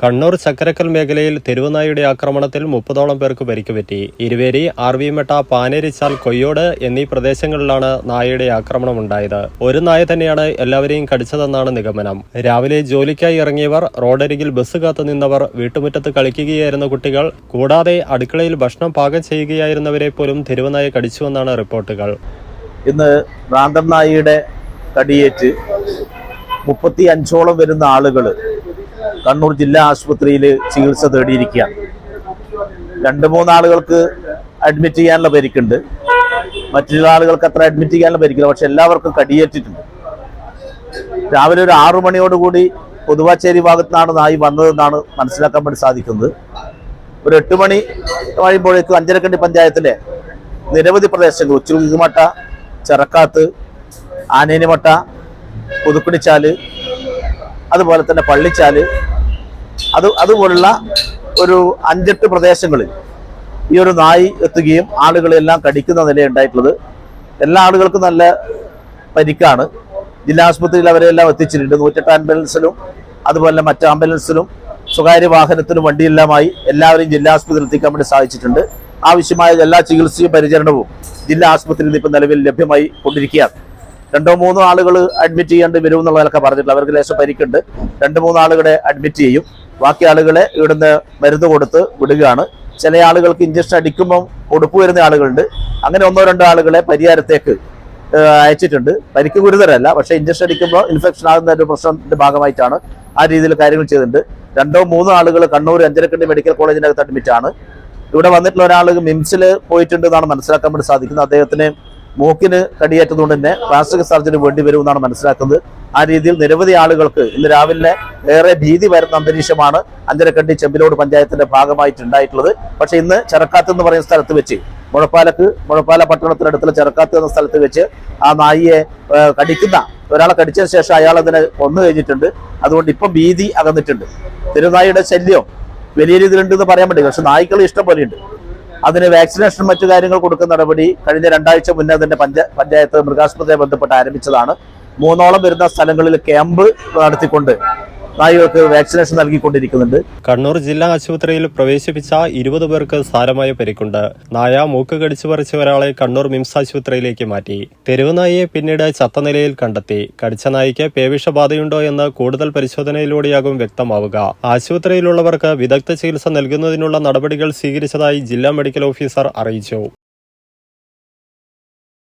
കണ്ണൂർ ചക്കരക്കൽ മേഖലയിൽ തെരുവുനായുടെ ആക്രമണത്തിൽ മുപ്പതോളം പേർക്ക് പരിക്കുപറ്റി. ഇരുവേരി ആർവിമെട്ട പാനേരിച്ചാൽ കൊയ്യോട് എന്നീ പ്രദേശങ്ങളിലാണ് നായയുടെ ആക്രമണം ഉണ്ടായത് ഒരു നായ തന്നെയാണ് എല്ലാവരെയും കടിച്ചതെന്നാണ് നിഗമനം. രാവിലെ ജോലിക്കായി ഇറങ്ങിയവർ റോഡരികിൽ ബസ് കാത്തു നിന്നവർ വീട്ടുമുറ്റത്ത് കളിക്കുകയായിരുന്ന കുട്ടികൾ കൂടാതെ അടുക്കളയിൽ ഭക്ഷണം പാകം ചെയ്യുകയായിരുന്നവരെ പോലും തെരുവുനായ കടിച്ചുവെന്നാണ് റിപ്പോർട്ടുകൾ. ഇന്ന് ഭ്രാന്തൻ നായിയുടെ കടിയേറ്റ് മുപ്പത്തി അഞ്ചോളം വരുന്ന ആളുകൾ കണ്ണൂർ ജില്ലാ ആശുപത്രിയിൽ ചികിത്സ തേടിയിരിക്കുകയാണ് രണ്ട് മൂന്നാളുകൾക്ക് അഡ്മിറ്റ് ചെയ്യാനുള്ള പരിക്കുണ്ട്. മറ്റു ആളുകൾക്ക് അത്ര അഡ്മിറ്റ് ചെയ്യാനുള്ള പരിക്കില്ല. പക്ഷെ എല്ലാവർക്കും കടിയേറ്റിട്ടുണ്ട്. രാവിലെ ഒരു ആറു മണിയോടുകൂടി പുതുവാച്ചേരി ഭാഗത്താണ് നായി വന്നതെന്നാണ് മനസ്സിലാക്കാൻ വേണ്ടി സാധിക്കുന്നത്. ഒരു എട്ട് മണി കഴിയുമ്പോഴേക്കും അഞ്ചരക്കണ്ടി പഞ്ചായത്തിലെ നിരവധി പ്രദേശങ്ങൾ ഉച്ചുമട്ട ചെറക്കാത്ത് ആനേനിമട്ട പുതുക്കുടിച്ചാൽ അതുപോലെ തന്നെ പള്ളിച്ചാൽ അത് അതുപോലുള്ള ഒരു അഞ്ചെട്ട് പ്രദേശങ്ങളിൽ ഈ ഒരു നായി എത്തുകയും ആളുകളെല്ലാം കടിക്കുന്ന നിലയുണ്ടായിട്ടുള്ളത് എല്ലാ ആളുകൾക്കും നല്ല പരിക്കാണ്. ജില്ലാ ആശുപത്രിയിൽ അവരെല്ലാം എത്തിച്ചിട്ടുണ്ട്. നൂറ്റെട്ട് ആംബുലൻസിലും അതുപോലെ മറ്റ് ആംബുലൻസിലും സ്വകാര്യ വാഹനത്തിലും വണ്ടിയെല്ലാമായി എല്ലാവരെയും ജില്ലാ ആശുപത്രിയിൽ എത്തിക്കാൻ വേണ്ടി സാധിച്ചിട്ടുണ്ട്. ആവശ്യമായ എല്ലാ ചികിത്സയും പരിചരണവും ജില്ലാ ആശുപത്രിയിൽ ഇപ്പോൾ നിലവിൽ ലഭ്യമായി കൊണ്ടിരിക്കുകയാണ്. രണ്ടോ മൂന്നോ ആളുകൾ അഡ്മിറ്റ് ചെയ്യേണ്ടി വരും എന്നുള്ളതൊക്കെ പറഞ്ഞിട്ടില്ല അവർക്ക് ലേശം പരിക്കുണ്ട്. രണ്ട് മൂന്ന് ആളുകളെ അഡ്മിറ്റ് ചെയ്യും. ബാക്കി ആളുകളെ ഇവിടുന്ന് മരുന്ന് കൊടുത്ത് വിടുകയാണ്. ചില ആളുകൾക്ക് ഇഞ്ചക്ഷൻ അടിക്കുമ്പോൾ ഉടുപ്പ് വരുന്ന ആളുകളുണ്ട്. അങ്ങനെ ഒന്നോ രണ്ടോ ആളുകളെ പരിഹാരത്തേക്ക് അയച്ചിട്ടുണ്ട്. പരിക്ക് ഗുരുതരല്ല പക്ഷേ ഇഞ്ചക്ഷൻ അടിക്കുമ്പോൾ ഇൻഫെക്ഷൻ ആകുന്ന ഒരു പ്രശ്നത്തിന്റെ ഭാഗമായിട്ടാണ് ആ രീതിയിൽ കാര്യങ്ങൾ ചെയ്തിട്ടുണ്ട്. രണ്ടോ മൂന്നോ ആളുകൾ കണ്ണൂർ അഞ്ചരക്കണ്ടി മെഡിക്കൽ കോളേജിനകത്ത് അഡ്മിറ്റ് ആണ്. ഇവിടെ വന്നിട്ടുള്ള ഒരാൾ മിംസിൽ പോയിട്ടുണ്ട് എന്നാണ് മനസ്സിലാക്കാൻ വേണ്ടി സാധിക്കുന്നത്. അദ്ദേഹത്തിന് മൂക്കിന് കടിയേറ്റതുകൊണ്ട് തന്നെ പ്ലാസ്റ്റിക് സർജറി വേണ്ടി വരുമെന്നാണ് മനസ്സിലാക്കുന്നത്. ആ രീതിയിൽ നിരവധി ആളുകൾക്ക് ഇന്ന് രാവിലെ ഏറെ ഭീതി വരുന്ന അന്തരീക്ഷമാണ് അഞ്ചരക്കണ്ടി ചെമ്പിലോട് പഞ്ചായത്തിന്റെ ഭാഗമായിട്ട് ഉണ്ടായിട്ടുള്ളത് പക്ഷെ ഇന്ന് ചെറക്കാത്ത് എന്ന് പറയുന്ന സ്ഥലത്ത് വെച്ച് മുഴപ്പാലക്ക് മുഴപ്പാല പട്ടണത്തിനടുത്തുള്ള ചെറക്കാത്ത് എന്ന സ്ഥലത്ത് വെച്ച് ആ നായിയെ കടിക്കുന്ന ഒരാളെ കടിച്ചതിന് ശേഷം അയാൾ അതിനെ കൊന്നു കഴിഞ്ഞിട്ടുണ്ട്. അതുകൊണ്ട് ഇപ്പം ഭീതി അകന്നിട്ടുണ്ട്. തിരുനായിയുടെ ശല്യം വലിയ രീതിയിലുണ്ട് എന്ന് പറയാൻ പറ്റില്ല. പക്ഷെ നായ്ക്കൾ ഇഷ്ടം പോലെയുണ്ട്. അതിന് വാക്സിനേഷൻ മറ്റു കാര്യങ്ങൾ കൊടുക്കുന്ന നടപടി കഴിഞ്ഞ രണ്ടാഴ്ച മുന്നേ തന്നെ പഞ്ച പഞ്ചായത്ത് മൃഗാശുപത്രിയെ ബന്ധപ്പെട്ട് ആരംഭിച്ചതാണ്. മൂന്നോളം വരുന്ന സ്ഥലങ്ങളിൽ ക്യാമ്പ് നടത്തിക്കൊണ്ട് നായ്ക്കൾക്ക് വാക്സിനേഷൻ നൽകിക്കൊണ്ടിരിക്കുന്നുണ്ട്. കണ്ണൂർ ജില്ലാ ആശുപത്രിയിൽ പ്രവേശിപ്പിച്ച ഇരുപത് പേർക്ക് സാരമായ പരിക്കുണ്ട്. നായ മൂക്ക് കടിച്ചു പറിച്ച ഒരാളെ കണ്ണൂർ മിംസ് ആശുപത്രിയിലേക്ക് മാറ്റി. തെരുവ് നായയെ പിന്നീട് ചത്ത നിലയിൽ കണ്ടെത്തി. കടിച്ച നായിക്ക് പേവിഷബാധയുണ്ടോ എന്ന് കൂടുതൽ പരിശോധനയിലൂടെയാകും വ്യക്തമാവുക. ആശുപത്രിയിലുള്ളവർക്ക് വിദഗ്ധ ചികിത്സ നൽകുന്നതിനുള്ള നടപടികൾ സ്വീകരിച്ചതായി ജില്ലാ മെഡിക്കൽ ഓഫീസർ അറിയിച്ചു.